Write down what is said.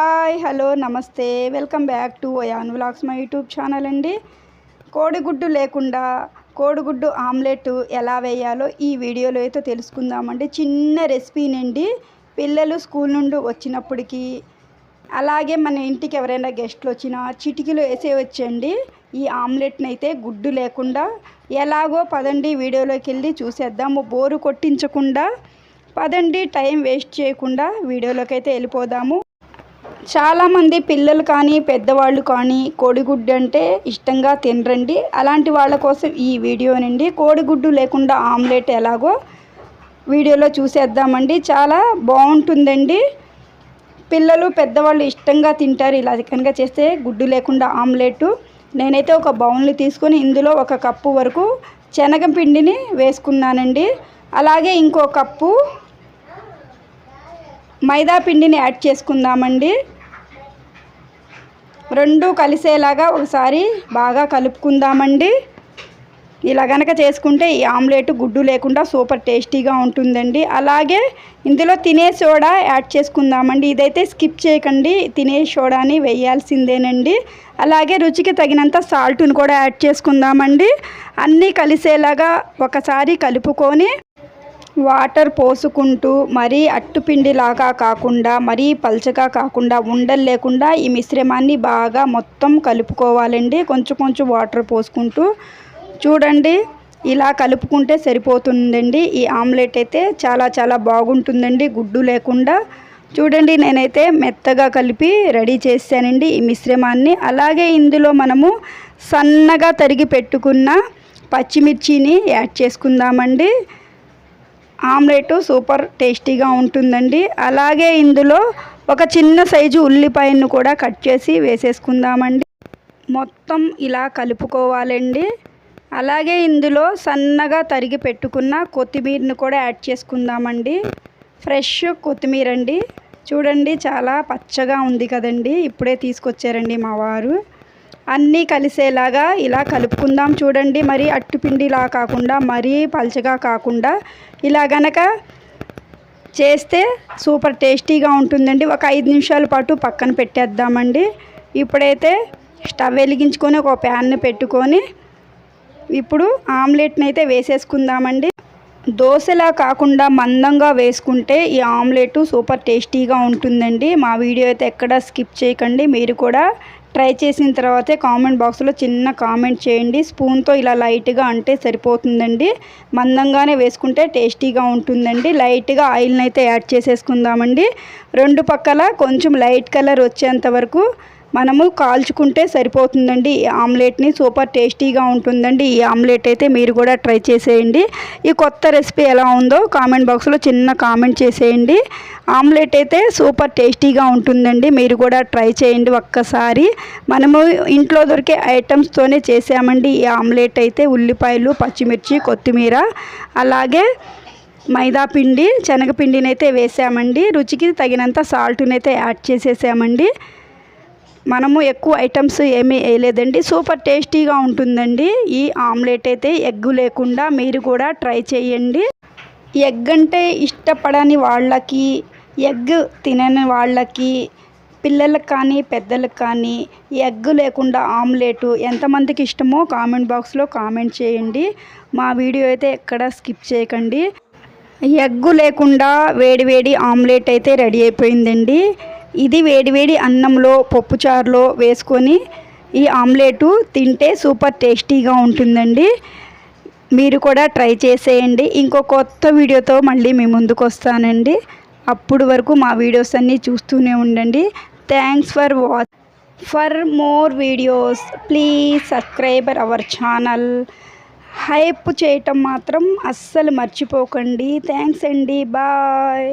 Hi hello నమస్తే. Welcome back to Ayan vlogs my YouTube channel అండి. కోడిగుడ్డు లేకుండా కోడిగుడ్డు ఆమ్లెట్ ఎలా వేయాలో ఈ వీడియోలో అయితే తెలుసుకుందామండి. చిన్న రెసిపీనండి పిల్లలు స్కూల్ నుండి వచ్చినప్పటికీ అలాగే మన ఇంటికి ఎవరైనా గెస్ట్లు వచ్చినా చిటికీలు వేసేయచ్చండి ఈ ఆమ్లెట్ని అయితే గుడ్డు లేకుండా ఎలాగో పదండి వీడియోలోకి వెళ్ళి చూసేద్దాము బోరు కొట్టించకుండా పదండి టైం వేస్ట్ చేయకుండా వీడియోలోకి అయితే వెళ్ళిపోదాము. చాలామంది పిల్లలు కానీ పెద్దవాళ్ళు కానీ కోడిగుడ్డు అంటే ఇష్టంగా తినరండి. అలాంటి వాళ్ళ కోసం ఈ వీడియోనండి కోడిగుడ్డు లేకుండా ఆమ్లెట్ ఎలాగో వీడియోలో చూసేద్దామండి. చాలా బాగుంటుందండి. పిల్లలు పెద్దవాళ్ళు ఇష్టంగా తింటారు. ఇలా కనుక చేస్తే గుడ్డు లేకుండా ఆమ్లెట్. నేనైతే ఒక బౌల్ని తీసుకొని ఇందులో ఒక కప్పు వరకు శనగపిండిని వేసుకున్నానండి. అలాగే ఇంకో కప్పు మైదా పిండిని యాడ్ చేసుకుందామండి. రెండు కలిసేలాగా ఒకసారి బాగా కలుపుకుందామండి. ఇలా గనక చేసుకుంటే ఈ ఆమ్లెట్ గుడ్డు లేకుండా సూపర్ టేస్టీగా ఉంటుందండి. అలాగే ఇందులో తినే సోడా యాడ్ చేసుకుందామండి. ఇదైతే స్కిప్ చేయకండి. తినే సోడాని వేయాల్సిందేనండి. అలాగే రుచికి తగినంత సాల్ట్ను కూడా యాడ్ చేసుకుందామండి. అన్నీ కలిసేలాగా ఒకసారి కలుపుకొని వాటర్ పోసుకుంటూ మరీ అట్టుపిండిలాగా కాకుండా మరీ పల్చగా కాకుండా ఉండలు లేకుండా ఈ మిశ్రమాన్ని బాగా మొత్తం కలుపుకోవాలండి. కొంచెం కొంచెం వాటర్ పోసుకుంటూ చూడండి ఇలా కలుపుకుంటే సరిపోతుందండి. ఈ ఆమ్లెట్ అయితే చాలా చాలా బాగుంటుందండి గుడ్డు లేకుండా. చూడండి నేనైతే మెత్తగా కలిపి రెడీ చేశానండి ఈ మిశ్రమాన్ని. అలాగే ఇందులో మనము సన్నగా తరిగి పెట్టుకున్న పచ్చిమిర్చిని యాడ్ చేసుకుందామండి. ఆమ్లెట్ సూపర్ టేస్టీగా ఉంటుందండి. అలాగే ఇందులో ఒక చిన్న సైజు ఉల్లిపాయను కూడా కట్ చేసి వేసేసుకుందామండి. మొత్తం ఇలా కలుపుకోవాలండి. అలాగే ఇందులో సన్నగా తరిగి పెట్టుకున్న కొత్తిమీరను కూడా యాడ్ చేసుకుందామండి. ఫ్రెష్ కొత్తిమీర అండి చూడండి చాలా పచ్చగా ఉంది కదండి. ఇప్పుడే తీసుకొచ్చారండి మా వారు. అన్నీ కలిసేలాగా ఇలా కలుపుకుందాం చూడండి. మరి అట్టుపిండిలా కాకుండా మరీ పల్చగా కాకుండా ఇలా గనక చేస్తే సూపర్ టేస్టీగా ఉంటుందండి. ఒక ఐదు నిమిషాల పాటు పక్కన పెట్టేద్దామండి. ఇప్పుడైతే స్టవ్ వెలిగించుకొని ఒక ప్యాన్ని పెట్టుకొని ఇప్పుడు ఆమ్లెట్ని అయితే వేసేసుకుందామండి. దోశలా కాకుండా మందంగా వేసుకుంటే ఈ ఆమ్లెట్ సూపర్ టేస్టీగా ఉంటుందండి. మా వీడియో అయితే ఎక్కడ స్కిప్ చేయకండి. మీరు కూడా ట్రై చేసిన తర్వాతే కామెంట్ బాక్స్లో చిన్న కామెంట్ చేయండి. స్పూన్తో ఇలా లైట్గా అంటే సరిపోతుందండి. మందంగానే వేసుకుంటే టేస్టీగా ఉంటుందండి. లైట్గా ఆయిల్ని అయితే యాడ్ చేసేసుకుందామండి. రెండు పక్కల కొంచెం లైట్ కలర్ వచ్చేంత వరకు మనము కాల్చుకుంటే సరిపోతుందండి. ఈ ఆమ్లెట్ని సూపర్ టేస్టీగా ఉంటుందండి. ఈ ఆమ్లెట్ అయితే మీరు కూడా ట్రై చేసేయండి. ఈ కొత్త రెసిపీ ఎలా ఉందో కామెంట్ బాక్స్లో చిన్న కామెంట్ చేసేయండి. ఆమ్లెట్ అయితే సూపర్ టేస్టీగా ఉంటుందండి. మీరు కూడా ట్రై చేయండి ఒక్కసారి. మనము ఇంట్లో దొరికే ఐటమ్స్తోనే చేసామండి. ఈ ఆమ్లెట్ అయితే ఉల్లిపాయలు పచ్చిమిర్చి కొత్తిమీర అలాగే మైదా పిండి వేసామండి. రుచికి తగినంత సాల్ట్నైతే యాడ్ చేసేసామండి. మనము ఎక్కువ ఐటమ్స్ ఏమీ వేయలేదండి. సూపర్ టేస్టీగా ఉంటుందండి. ఈ ఆమ్లెట్ అయితే ఎగ్గు లేకుండా మీరు కూడా ట్రై చేయండి. ఎగ్ అంటే ఇష్టపడని వాళ్ళకి ఎగ్ తినని వాళ్ళకి పిల్లలకు కానీ పెద్దలకు కానీ ఎగ్ లేకుండా ఆమ్లెట్ ఎంతమందికి ఇష్టమో కామెంట్ బాక్స్లో కామెంట్ చేయండి. మా వీడియో అయితే ఎక్కడ స్కిప్ చేయకండి. ఎగ్గు లేకుండా వేడివేడి ఆమ్లెట్ అయితే రెడీ అయిపోయిందండి. ఇది వేడివేడి అన్నంలో పప్పుచారులో వేసుకొని ఈ ఆమ్లెట్ తింటే సూపర్ టేస్టీగా ఉంటుందండి. మీరు కూడా ట్రై చేసేయండి. ఇంకో కొత్త వీడియోతో మళ్ళీ మీ ముందుకు వస్తానండి. అప్పుడు వరకు మా వీడియోస్ అన్నీ చూస్తూనే ఉండండి. Thanks for watch for more videos please subscriber our channel hype చేయటం మాత్రం అస్సలు మర్చిపోకండి. థ్యాంక్స్ అండి. బాయ్